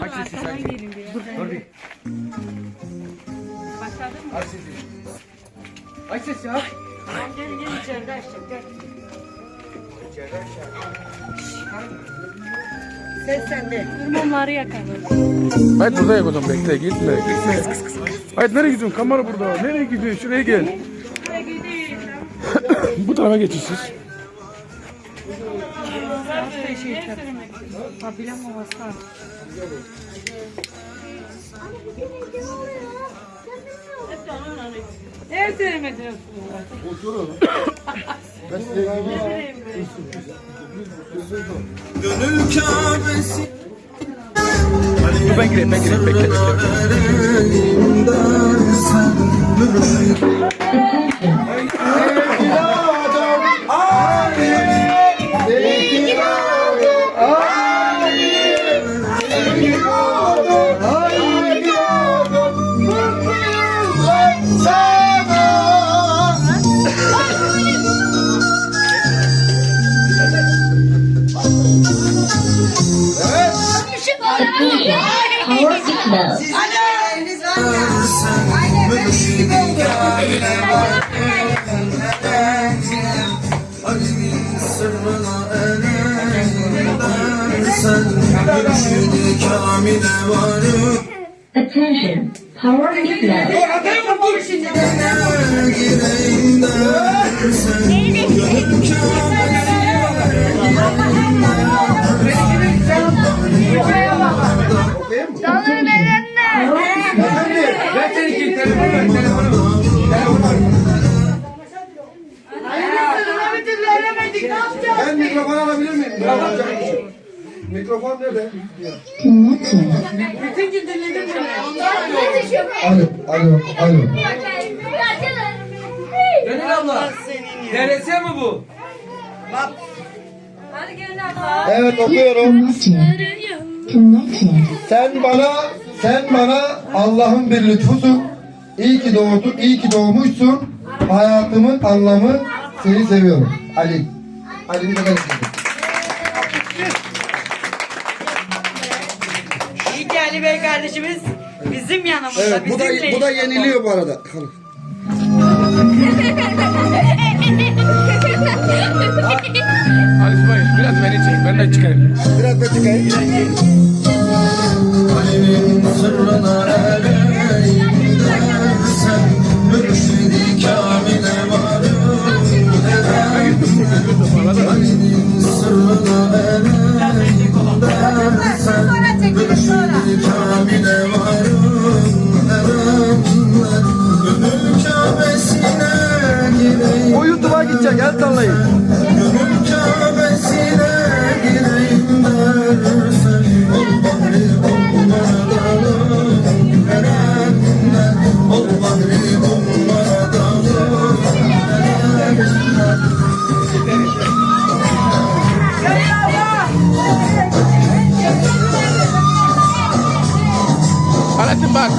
Aç sesi sen. Dur bir. Başladın mı? Aç sesi. Aç sesi aç. Gel gel içeride açacak. Gel. Ses sende. Mumları yakalım. Hayır burada yak o zaman bekle gitme gitme. Hayır nereye gidiyorsun kamera burada nereye gidiyorsun şuraya gel. Bu tarafa geçin siz. Pabilem havası var. Ne söylemedin? Gönül Kabe'si ben gireyim ben gireyim bekle bekle. Mürşidi kamile varım Attention. Power signal. Gireyim Mikrofon nerede? Connected. Alo, alo, alo. Gönül abla. DRS mi bu? Evet okuyorum. Connected. Connected. Sen bana, sen bana Allah'ın bir lütfusun. İyi ki doğdun, iyi ki doğmuşsun. Hayatımın anlamı seni seviyorum. Ali. Ali bir de ben istedim. Kardeşimiz bizim yanımızda. Evet, bu da, bizimle bu da yeniliyor bu arada. Hadi İsmail biraz beni çek ben de çıkayım. Biraz da çıkayım. Alimin sırrına Kaptanlayım. Gönül kâbesine gireyim dersen Ol bahri ol dalı Erenler Ol bahri ol dalı Erenler Alaaddin bak.